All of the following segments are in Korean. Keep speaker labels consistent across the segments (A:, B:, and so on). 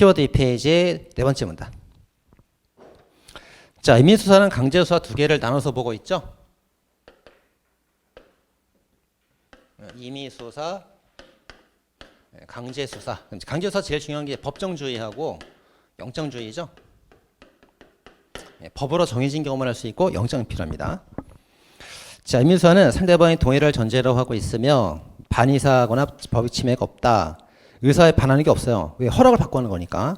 A: 키워드 2페이지의 네 번째 문단. 자, 임의수사는 강제수사 두 개를 나눠서 보고 있죠. 임의수사, 네, 강제수사. 강제수사 제일 중요한 게 법정주의하고 영장주의죠. 네, 법으로 정해진 경우만 할 수 있고 영장이 필요합니다. 자, 임의수사는 상대방의 동의를 전제로 하고 있으며 반의사거나 법의 침해가 없다. 의사에 반하는 게 없어요. 왜 허락을 받고 하는 거니까.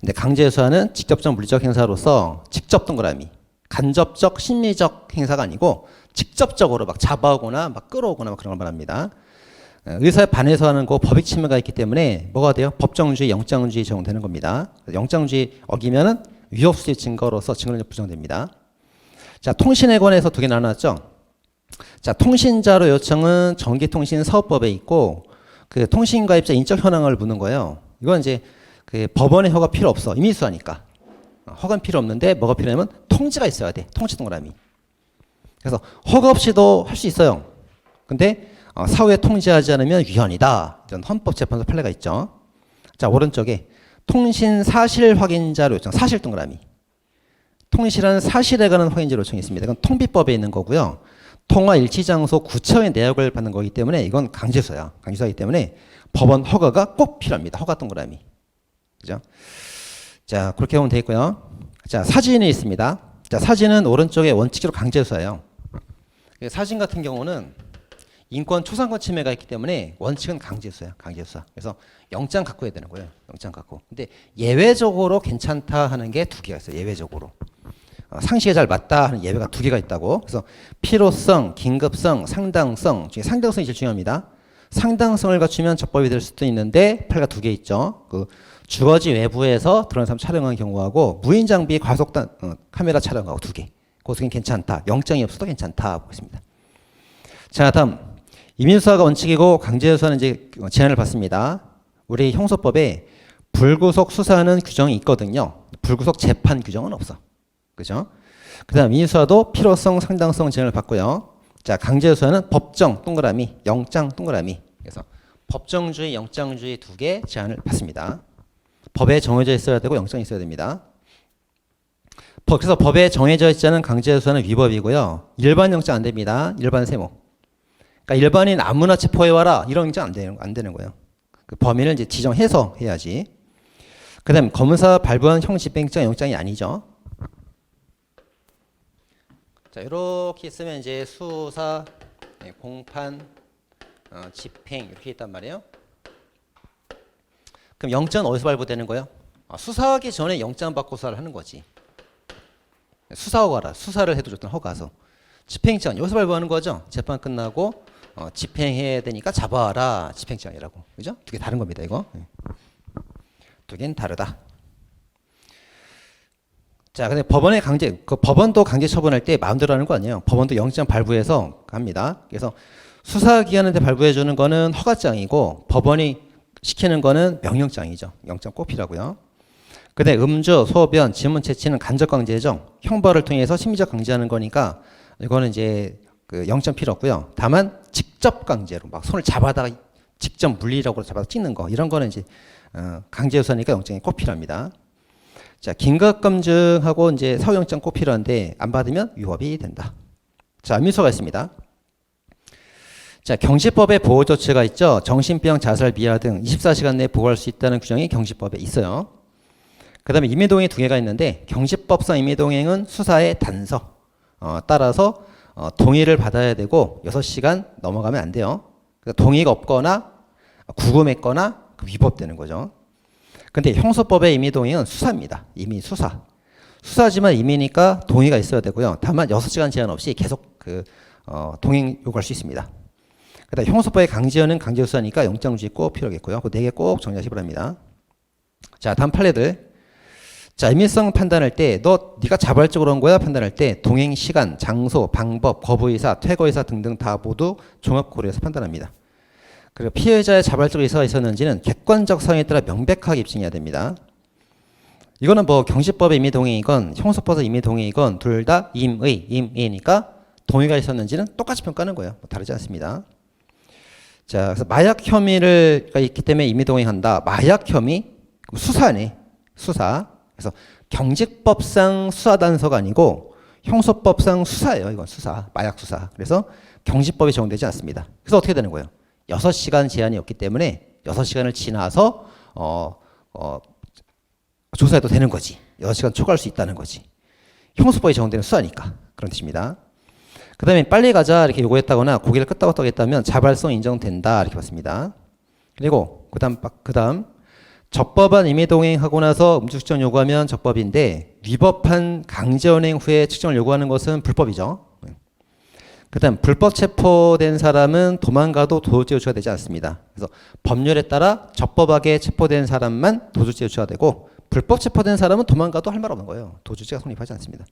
A: 근데 강제수사는 직접적 물리적 행사로서 직접 동그라미, 간접적 심리적 행사가 아니고 직접적으로 막 잡아오거나 막 끌어오거나 막 그런 걸 말합니다. 어, 의사에 반해서 하는 거 법익 침해가 있기 때문에 뭐가 돼요? 법정주의, 영장주의 적용되는 겁니다. 영장주의 어기면은 위협수의 증거로서 증거력 부정됩니다. 자, 통신에 관해서 두 개 나눴죠. 자, 통신자로 요청은 전기통신 사업법에 있고 그 통신 가입자 인적 현황을 묻는 거예요. 이건 이제 그 법원의 허가 필요 없어. 임의수하니까. 허가는 필요 없는데 뭐가 필요하냐면 통지가 있어야 돼. 통지 동그라미. 그래서 허가 없이도 할 수 있어요. 근데 어, 사후에 통지하지 않으면 위헌이다. 이런 헌법재판소 판례가 있죠. 자, 오른쪽에 통신 사실 확인자로 요청. 사실 동그라미. 통실한 사실에 관한 확인자 요청이 있습니다. 이건 통비법에 있는 거고요. 통화 일치 장소 구청의 내역을 받는 거기 때문에 이건 강제소야. 강제소이기 때문에 법원 허가가 꼭 필요합니다. 허가 동그라미. 그죠? 자, 그렇게 보면 되겠고요. 자, 사진이 있습니다. 자, 사진은 오른쪽에 원칙적으로 강제소예요. 사진 같은 경우는 인권 초상권 침해가 있기 때문에 원칙은 강제수야, 강제수사. 그래서 영장 갖고 해야 되는 거예요. 영장 갖고. 근데 예외적으로 괜찮다 하는 게 두 개가 있어요. 예외적으로. 어, 상식에 잘 맞다 하는 예외가 두 개가 있다고. 그래서 필요성, 긴급성, 상당성 중에 상당성이 제일 중요합니다. 상당성을 갖추면 적법이 될 수도 있는데 팔가 두 개 있죠. 그 주거지 외부에서 드러난 사람 촬영한 경우하고 무인 장비 과속 어, 카메라 촬영하고 두 개. 그것은 괜찮다. 영장이 없어도 괜찮다 보고 있습니다. 자, 다음 이민수사가 원칙이고 강제수사는 이제 제한을 받습니다. 우리 형소법에 불구속 수사는 규정이 있거든요. 불구속 재판 규정은 없어. 그죠? 그 다음 민수사도 필요성, 상당성 제한을 받고요. 자, 강제수사는 법정 동그라미, 영장 동그라미. 그래서 법정주의, 영장주의 두 개 제한을 받습니다. 법에 정해져 있어야 되고 영장이 있어야 됩니다. 법- 그래서 법에 정해져 있지 않은 강제수사는 위법이고요. 일반 영장 안 됩니다. 일반 세모. 그러니까 일반인 아무나 체포해 와라 이런 영장 안 되는 안 되는 거예요. 그 범인을 이제 지정해서 해야지. 그다음 검사 발부한 형집행장 영장이 아니죠. 자 이렇게 있으면 이제 수사, 네, 공판, 어, 집행 이렇게 있단 말이에요. 그럼 영장은 어디서 발부되는 거예요? 아, 수사하기 전에 영장 받고 수사를 하는 거지. 수사 허가라. 수사를 해도 좋던 허가서. 집행장 여기서 발부하는 거죠. 재판 끝나고 어, 집행해야 되니까 잡아라 집행장이라고. 그죠? 두 개 다른 겁니다. 이거. 네. 두 개는 다르다. 자, 근데 법원의 강제, 그 법원도 강제 처분할 때 마음대로 하는 거 아니에요. 법원도 영장 발부해서 합니다. 그래서 수사기관한테 발부해 주는 거는 허가장이고 법원이 시키는 거는 명령장이죠. 영장 꼭 필요하고요. 근데 음주, 소변, 지문 채취는 간접 강제죠. 형벌을 통해서 심리적 강제하는 거니까 이거는 이제 그 영장 필요 없고요. 다만 직접 강제로 막 손을 잡아다가 직접 물리력으로 잡아서 찍는 거 이런 거는 이제 어, 강제 유사니까 영장이 꼭 필요합니다. 자, 긴급 검증하고 이제 사후영장 꼭 필요한데 안 받으면 위법이 된다. 자, 민소가 있습니다. 자, 경시법에 보호 조치가 있죠. 정신병, 자살, 미아 등 24시간 내에 보호할 수 있다는 규정이 경시법에 있어요. 그 다음에 임의동행 두 개가 있는데 경시법상 임의동행은 수사의 단서 어, 따라서 어, 동의를 받아야 되고 6시간 넘어가면 안 돼요. 그러니까 동의가 없거나 구금했거나 그 위법되는 거죠. 근데 형소법의 임의 동의는 수사입니다. 임의 수사. 수사지만 임의니까 동의가 있어야 되고요. 다만 6시간 제한 없이 계속 그 어, 동행 요구할 수 있습니다. 그다음 형소법의 강제연은 강제수사니까 영장주의 꼭 필요하겠고요. 그네개꼭 정리하시기 바랍니다. 자, 다음 판례들. 자, 임의성 판단할 때 너 네가 자발적으로 한 거야 판단할 때 동행 시간, 장소, 방법, 거부 의사, 퇴거 의사 등등 다 모두 종합 고려해서 판단합니다. 그리고 피해자의 자발적 의사가 있었는지는 객관적 사항에 따라 명백하게 입증해야 됩니다. 이거는 뭐 경시법의 임의 동의이건 형소법의 임의 동의이건 둘 다 임의, 임의니까 동의가 있었는지는 똑같이 평가하는 거예요. 뭐 다르지 않습니다. 자, 그래서 마약 혐의가 있기 때문에 임의 동의한다. 마약 혐의 수사네. 수사. 그래서 경직법상 수사 단서가 아니고 형소법상 수사예요. 이건 수사, 마약 수사. 그래서 경직법이 적용되지 않습니다. 그래서 어떻게 되는 거예요? 6시간 제한이 없기 때문에 6시간을 지나서 어, 어, 조사해도 되는 거지. 6시간 초과할 수 있다는 거지. 형소법이 적용되는 수사니까. 그런 뜻입니다. 그 다음에 빨리 가자 이렇게 요구했다거나 고기를 끄떡끄떡 했다면 자발성 인정된다 이렇게 봤습니다. 그리고 그 다음, 그 다음 적법한 임의 동행하고 나서 음주 측정 요구하면 적법인데 위법한 강제 운행 후에 측정을 요구하는 것은 불법이죠. 그다음 불법 체포된 사람은 도망가도 도주죄 조치가 되지 않습니다. 그래서 법률에 따라 적법하게 체포된 사람만 도주죄 조치가 되고 불법 체포된 사람은 도망가도 할 말 없는 거예요. 도주죄가 성립하지 않습니다.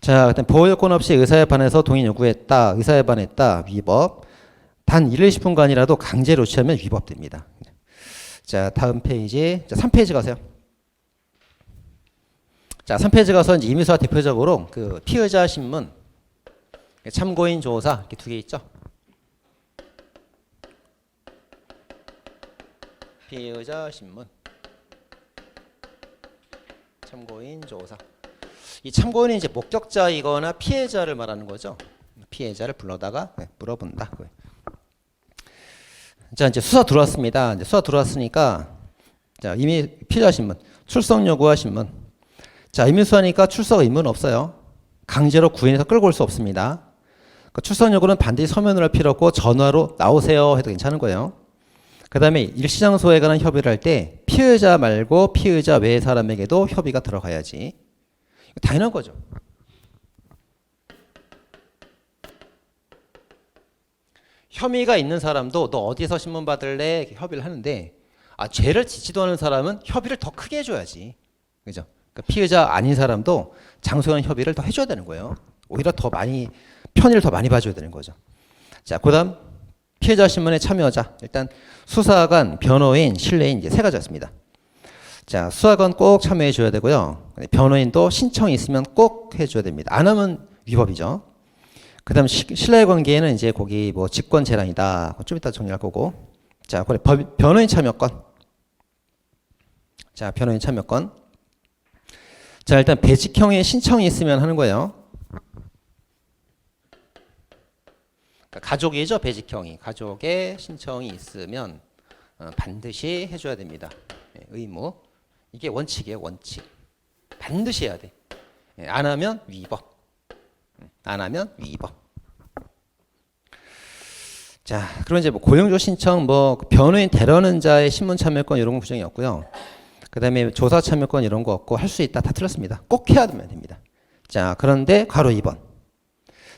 A: 자, 그다음 보호 요건 없이 의사에 반해서 동의 요구했다. 의사에 반했다. 위법. 단 1, 20분간이라도 강제로 취하면 위법됩니다. 자, 다음 페이지. 자, 3페이지 가세요. 자, 3페이지 가서 이제 임의수와 대표적으로 그 피의자 신문, 참고인 조사 이렇게 두 개 있죠. 피의자 신문, 참고인 조사. 이 참고인은 이제 목격자이거나 피해자를 말하는 거죠. 피해자를 불러다가 네, 물어본다. 자 이제 수사 들어왔습니다. 이제 수사 들어왔으니까 자 이미 피해자 신문 출석 요구와 신문. 자 이미 수사니까 출석 의무는 없어요. 강제로 구인해서 끌고 올 수 없습니다. 그 출석 요구는 반드시 서면으로 할 필요 없고 전화로 나오세요 해도 괜찮은 거예요. 그 다음에 일시장소에 관한 협의를 할 때 피의자 말고 피의자 외의 사람에게도 협의가 들어가야지. 당연한 거죠. 혐의가 있는 사람도 너 어디서 신문 받을래? 이렇게 협의를 하는데 아 죄를 짓지도 않은 사람은 협의를 더 크게 해줘야지. 그죠? 그러니까 피해자 아닌 사람도 장소연 협의를 더 해줘야 되는 거예요. 오히려 더 많이 편의를 더 많이 봐줘야 되는 거죠. 자, 그 다음 피해자 신문에 참여자 일단 수사관, 변호인, 신뢰인 이제 세 가지였습니다. 자, 수사관 꼭 참여해 줘야 되고요. 변호인도 신청이 있으면 꼭 해줘야 됩니다. 안 하면 위법이죠. 그 다음 신뢰 관계에는 이제 거기 뭐 직권 재량이다. 좀 이따 정리할 거고. 자, 그래. 변호인 참여권. 자, 변호인 참여권. 자, 일단 배직형의 신청이 있으면 하는 거예요. 그러니까 가족이죠, 배직형이. 가족의 신청이 있으면 어, 반드시 해줘야 됩니다. 네, 의무. 이게 원칙이에요, 원칙. 반드시 해야 돼. 예, 안 하면 위법. 음, 안 하면 위법. 자, 그럼 이제 뭐 고용조 신청, 뭐 변호인 대려는 자의 신문 참여권 이런 거 규정이 없고요. 그다음에 조사 참여권 이런 거 없고 할 수 있다 다 틀렸습니다. 꼭 해야 되면 됩니다. 자, 그런데 가로 2번.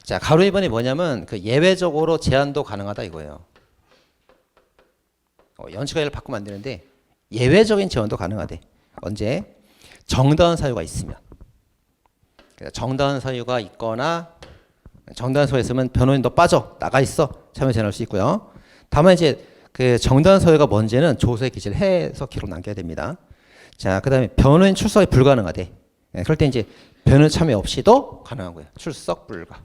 A: 자, 가로 2번이 뭐냐면 그 예외적으로 제한도 가능하다 이거예요. 어, 연치가를 바꾸면 안 되는데 예외적인 제한도 가능하대. 언제? 정당한 사유가 있으면. 정당한 사유가 있거나 정당한 사유가 있으면 변호인 너 빠져 나가 있어 참여 제한할 수 있고요. 다만 이제 그 정당한 사유가 뭔지는 조서에 기재를 해서 기록 남겨야 됩니다. 자, 그다음에 변호인 출석이 불가능하대. 네, 그럴 때 이제 변호인 참여 없이도 가능한 거예요. 출석 불가.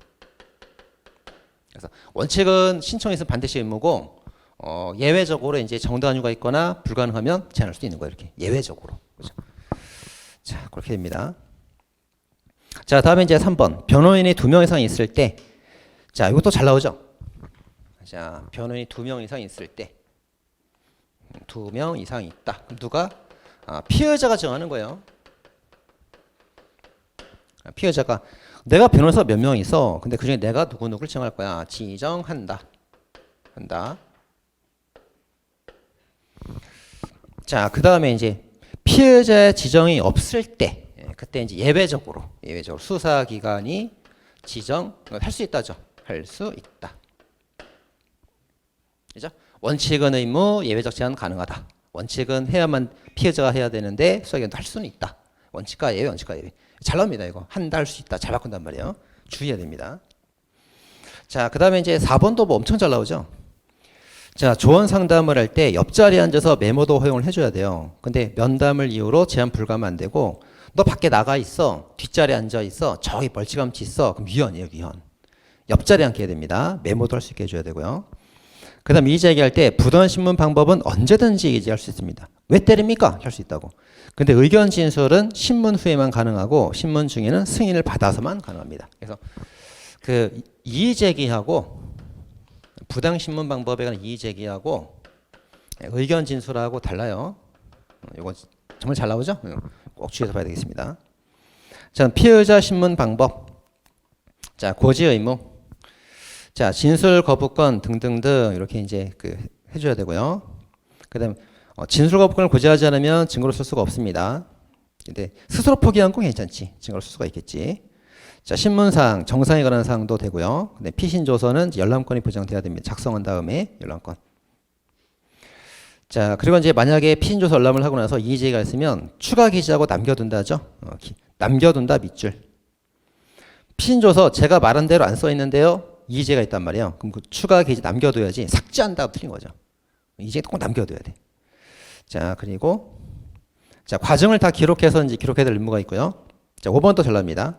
A: 그래서 원칙은 있으면 반드시 의무고 어, 예외적으로 이제 정당한 이유가 있거나 불가능하면 제한할 수 있는 거예요. 이렇게 예외적으로. 그렇죠? 자, 그렇게 됩니다. 자, 다음에 이제 3번. 변호인이 두 명 이상 있을 때. 자, 이것도 잘 나오죠? 자, 변호인이 두 명 이상 있을 때. 두 명 이상 있다. 그럼 누가? 아, 피해자가 정하는 거예요. 아, 피해자가 내가 변호사 몇 명 있어. 근데 그중에 내가 누구누구를 정할 거야. 지정한다. 한다. 자, 그 다음에 이제 피해자의 지정이 없을 때, 예, 그때 이제 예외적으로, 예외적으로 수사기관이 지정할 수 있다죠. 할 수 있다. 그죠? 원칙은 의무, 예외적 제한 가능하다. 원칙은 해야만 피해자가 해야 되는데 수사기관도 할 수는 있다. 원칙과 예외, 원칙과 예외. 잘 나옵니다, 이거. 한다 할수 있다. 잘 바꾼단 말이에요. 주의해야 됩니다. 자, 그 다음에 이제 4번도 뭐 엄청 잘 나오죠. 자, 조언 상담을 할 때 옆자리에 앉아서 메모도 허용을 해줘야 돼요. 근데 면담을 이유로 제한 불가하면 안 되고, 너 밖에 나가 있어. 뒷자리에 앉아 있어. 저기 멀찌감치 있어. 그럼 위헌이에요, 위헌. 옆자리에 앉게 해야 됩니다. 메모도 할 수 있게 해줘야 되고요. 그 다음 이의 제기할 때 부던 신문 방법은 언제든지 이의제기할 수 있습니다. 왜 때립니까? 할 수 있다고. 근데 의견 진술은 신문 후에만 가능하고 신문 중에는 승인을 받아서만 가능합니다. 그래서 그 이의 제기하고 부당 신문 방법에 관한 이의 제기하고 의견 진술하고 달라요. 이거 정말 잘 나오죠? 꼭 주의해서 봐야 되겠습니다. 자, 피의자 신문 방법. 자, 고지 의무. 자, 진술 거부권 등등등 이렇게 이제 그 해줘야 되고요. 그다음 어, 진술 거부권을 고지하지 않으면 증거로 쓸 수가 없습니다. 근데 스스로 포기한 건 괜찮지. 증거로 쓸 수가 있겠지. 자, 신문상 정상에 관한 사항도 되고요. 근데 피신 조서는 열람권이 보장돼야 됩니다. 작성한 다음에 열람권. 자, 그리고 이제 만약에 피신 조서 열람을 하고 나서 이의제기가 있으면 추가 기재하고 남겨둔다죠. 어, 기- 남겨둔다 밑줄. 피신 조서 제가 말한 대로 안 써 있는데요. 이의제가 있단 말이에요. 그럼 그 추가 기재 남겨둬야지 삭제한다고 틀린 거죠. 이제 꼭 남겨둬야 돼. 자, 그리고 자, 과정을 다 기록해서 이제 기록해야 될 의무가 있고요. 자, 5번도 잘납니다.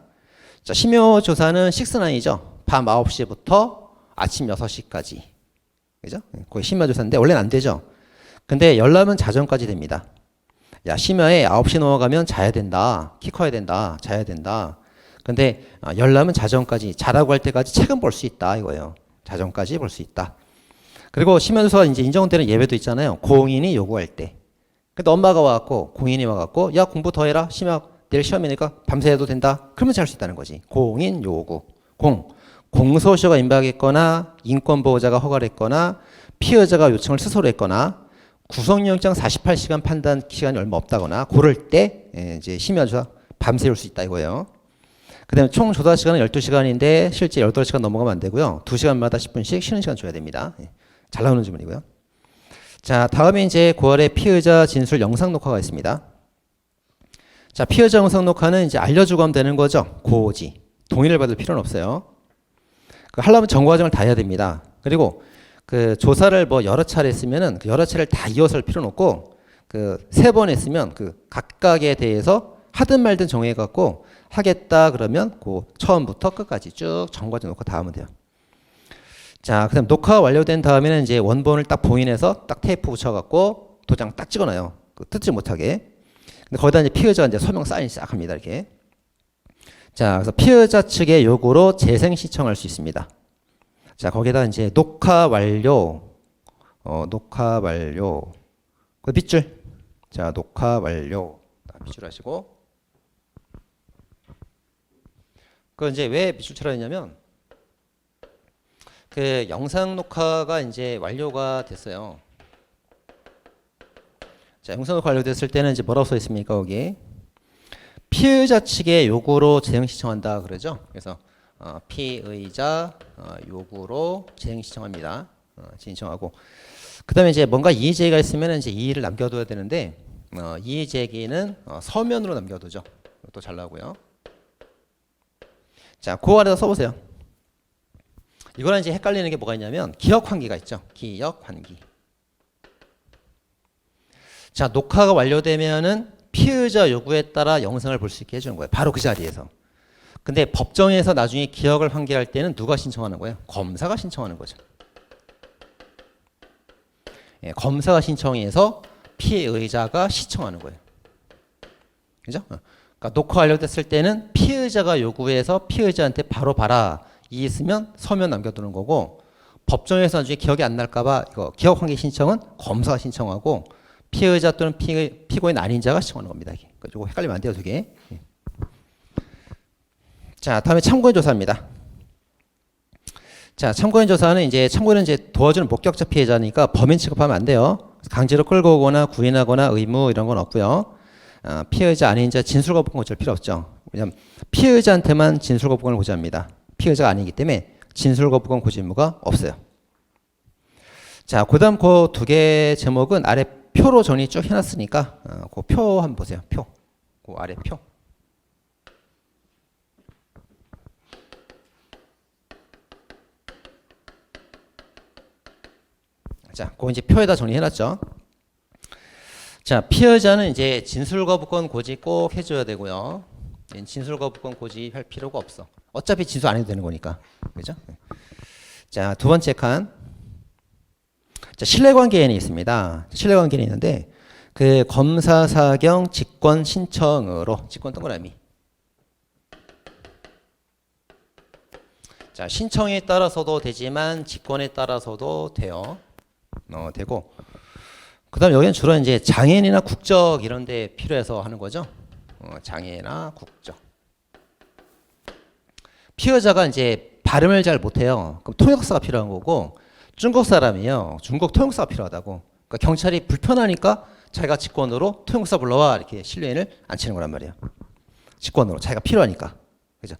A: 자, 심요 조사는 식스나이죠. 밤 9시부터 아침 6시까지. 그죠? 거의 심야 조사인데 원래는 안 되죠. 근데 열람은 자정까지 됩니다. 야, 심야에 9시 넘어가면 자야 된다. 키 커야 된다. 자야 된다. 근데 아, 열람은 자정까지 자라고 할 때까지 책은 볼 수 있다 이거예요. 자정까지 볼 수 있다. 그리고 심야 조사가 이제 인정되는 예외도 있잖아요. 공인이 요구할 때. 근데 엄마가 와갖고 공인이 와갖고 야 공부 더 해라. 심야 내일 시험이니까 밤새 해도 된다. 그러면 잘수 있다는 거지. 공인 요구. 공. 공소시효가 임박했거나 인권보호자가 허가를 했거나 피해자가 요청을 스스로 했거나 구속영장 48시간 판단 시간이 얼마 없다거나 그럴 때 예, 이제 심야조사 밤새 올수 있다 이거예요. 그다음에 총 조사 시간은 12시간인데 실제 18시간 넘어가면 안 되고요. 2시간마다 10분씩 쉬는 시간 줘야 됩니다. 예, 잘 나오는 질문이고요. 자, 다음에 이제 9월에 피의자 진술 영상 녹화가 있습니다. 자, 피의자 영상 녹화는 이제 알려주고 하면 되는 거죠. 고지. 동의를 받을 필요는 없어요. 그 하려면 정보 과정을 다 해야 됩니다. 그리고 그 조사를 뭐 여러 차례 했으면은 그 여러 차례를 다 이어서 할 필요는 없고 그 세 번 했으면 그 각각에 대해서 하든 말든 정해 갖고 하겠다 그러면 그 처음부터 끝까지 쭉 정과정 놓고 다 하면 돼요. 자, 그다음 녹화 완료된 다음에는 이제 원본을 딱 봉인해서 딱 테이프 붙여갖고 도장 딱 찍어놔요. 그 뜯지 못하게. 근데 거기다 이제 피의자가 이제 서명 사인 시작합니다. 이렇게. 자, 그래서 피의자 측의 요구로 재생 시청할 수 있습니다. 자, 거기다 이제 녹화 완료, 어, 녹화 완료, 그 밑줄. 자, 녹화 완료. 딱 밑줄 하시고. 그 이제 왜 밑줄처럼 했냐면 그 영상 녹화가 이제 완료가 됐어요. 자, 영상 녹화 완료됐을 때는 이제 뭐라고 써 있습니까, 거기? 피의자 측의 요구로 재생 시청한다 그러죠. 그래서 어, 피의자 어, 요구로 재생 시청합니다. 어, 신청하고 그다음에 이제 뭔가 이의 제기가 있으면 이제 이의를 남겨둬야 되는데 어, 이의 제기는 어, 서면으로 남겨두죠. 또 잘 나오고요. 자, 그 아래다 써보세요. 이거랑 이제 헷갈리는 게 뭐가 있냐면 기억 환기가 있죠. 기억 환기. 자, 녹화가 완료되면은 피의자 요구에 따라 영상을 볼 수 있게 해주는 거예요. 바로 그 자리에서. 근데 법정에서 나중에 기억을 환기할 때는 누가 신청하는 거예요? 검사가 신청하는 거죠. 예, 검사가 신청해서 피의자가 시청하는 거예요. 그죠? 어. 그러니까 녹화 완료됐을 때는 피의자가 요구해서 피의자한테 바로 봐라. 이 있으면 서면 남겨두는 거고 법정에서 나중에 기억이 안 날까봐 이거 기억 환기 신청은 검사가 신청하고 피의자 또는 피, 피고인 아닌 자가 신청하는 겁니다. 이게. 그러니까 헷갈리면 안 돼요, 두 개. 예. 자, 다음에 참고인 조사입니다. 자, 참고인 조사는 이제 참고인은 이제 도와주는 목격자 피해자니까 범인 취급하면 안 돼요. 강제로 끌고 오거나 구인하거나 의무 이런 건 없고요. 어, 피해자 아닌 자 진술 거부권 고칠 필요 없죠. 왜냐하면 피해자한테만 진술 거부권을 고지합니다. 피해자가 아니기 때문에 진술 거부권 고지 의무가 없어요. 자, 그 다음 그 두 개 제목은 아래 표로 정리 쭉 해놨으니까 어, 그표 한번 보세요. 표. 그 아래 표. 자, 그 이제 표에다 정리해놨죠. 자, 피해자는 이제 진술 거부권 고지 꼭 해줘야 되고요. 얘는 진술 거부권 고지 할 필요가 없어. 어차피 진술 안 해도 되는 거니까, 그죠? 자, 두 번째 칸. 자, 신뢰관계인이 있습니다. 신뢰관계인이 있는데 그 검사 사경 직권 신청으로 직권 동그라미. 자, 신청에 따라서도 되지만 직권에 따라서도 돼요. 어, 되고. 그 다음 여기는 주로 이제 장애인이나 국적 이런 데 필요해서 하는 거죠. 어, 장애나 국적. 피해자가 이제 발음을 잘 못해요. 그럼 통역사가 필요한 거고 중국 사람이요. 중국 통역사가 필요하다고. 그러니까 경찰이 불편하니까 자기가 직권으로 통역사 불러와 이렇게 실뢰인을 앉히는 거란 말이에요. 직권으로 자기가 필요하니까. 그죠?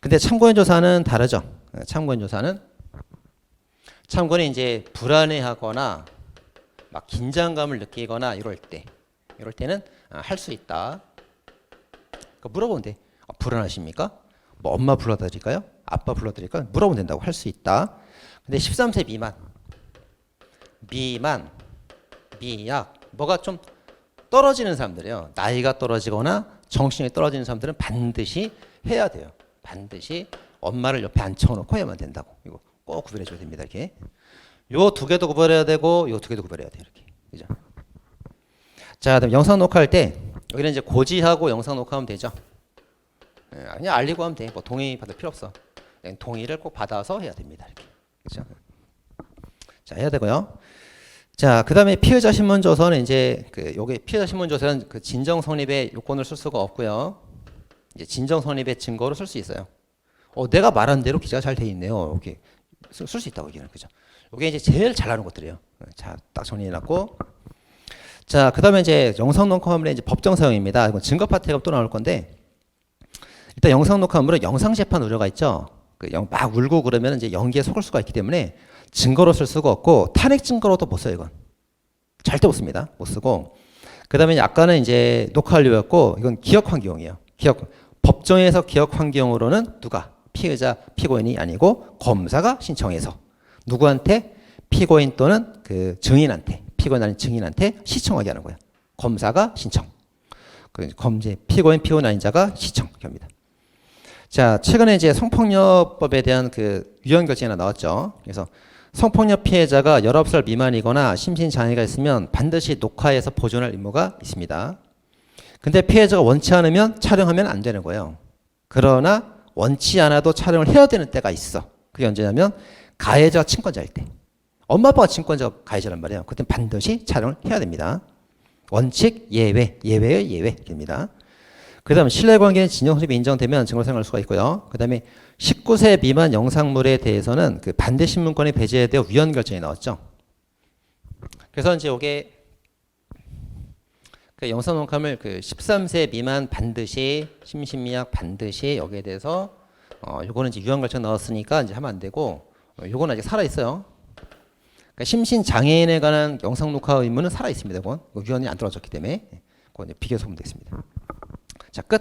A: 근데 참고인 조사는 다르죠. 어, 참고인 조사는 참고인이 이제 불안해하거나 막 긴장감을 느끼거나 이럴 때 이럴 때는 아, 할수 있다. 그러니까 물어보면 돼. 아, 불안하십니까? 뭐 엄마 불러드릴까요? 아빠 불러드릴까요? 물어보면 된다고 할 수 있다. 근데 13세 미만, 미만, 미약 뭐가 좀 떨어지는 사람들이요. 나이가 떨어지거나 정신이 떨어지는 사람들은 반드시 해야 돼요. 반드시 엄마를 옆에 앉혀놓고 해야만 된다고. 이거 꼭 구별해줘야 됩니다. 이렇게. 요 두 개도 구별해야 되고 요 두 개도 구별해야 돼요. 이렇게. 그죠? 자, 그다음 영상 녹화할 때 여기는 이제 고지하고 영상 녹화하면 되죠. 예, 그냥 알리고 하면 돼. 뭐 동의 받을 필요 없어. 그냥 동의를 꼭 받아서 해야 됩니다. 이렇게. 그죠? 자, 해야 되고요. 자, 그다음에 피해자 신문 조서는 이제 그 요게 피해자 신문 조서는 그 진정 성립의 요건을 쓸 수가 없고요. 이제 진정 성립의 증거로 쓸 수 있어요. 어, 내가 말한 대로 기재가 잘 돼 있네요. 이렇게 쓸 수 있다고 얘기는 그죠? 요게 이제 제일 잘 나오는 것들이에요. 자, 딱 정리해 놨고. 자, 그 다음에 이제 영상 녹화물의 이제 법정 사용입니다. 증거 파트가 또 나올 건데 일단 영상 녹화물은 영상 재판 우려가 있죠. 그막 울고 그러면 이제 연기에 속을 수가 있기 때문에 증거로 쓸 수가 없고 탄핵 증거로도 못 써요, 이건. 절대 못 씁니다. 못 쓰고. 그다음에 아까는 이제 녹화 완료였고 이건 기억 환경이에요. 기억 법정에서 기억 환경으로는 누가 피해자 피고인이 아니고 검사가 신청해서 누구한테 피고인 또는 그 증인한테 피고인 아닌 증인한테 시청하게 하는 거예요. 검사가 신청. 그 검제 피고인 피고인 아닌 자가 시청 합니다. 자, 최근에 이제 성폭력법에 대한 그 유형 결정이 하나 나왔죠. 그래서 성폭력 피해자가 19살 미만이거나 심신 장애가 있으면 반드시 녹화해서 보존할 의무가 있습니다. 근데 피해자가 원치 않으면 촬영하면 안 되는 거예요. 그러나 원치 않아도 촬영을 해야 되는 때가 있어. 그게 언제냐면 가해자가 친권자일 때. 엄마 아빠가 친권자가 가해자란 말이에요. 그때 반드시 촬영을 해야 됩니다. 원칙 예외, 예외의 예외입니다. 그 다음 신뢰관계는 진정성립이 인정되면 증거로 사용할 수가 있고요. 그 다음에 19세 미만 영상물에 대해서는 그 반대 신문권이 배제되어 위헌 결정이 나왔죠. 그래서 이제 이게 그 영상 녹화물 그 13세 미만 반드시 심신미약 반드시 여기에 대해서 어 요거는 이제 위헌 결정 나왔으니까 이제 하면 안 되고 어, 요거는 아직 살아 있어요. 그러니까 심신 장애인에 관한 영상 녹화 의무는 살아 있습니다. 그건 위헌이 안 떨어졌기 때문에 그건 이제 비교해서 보면 되겠습니다. 자 끝.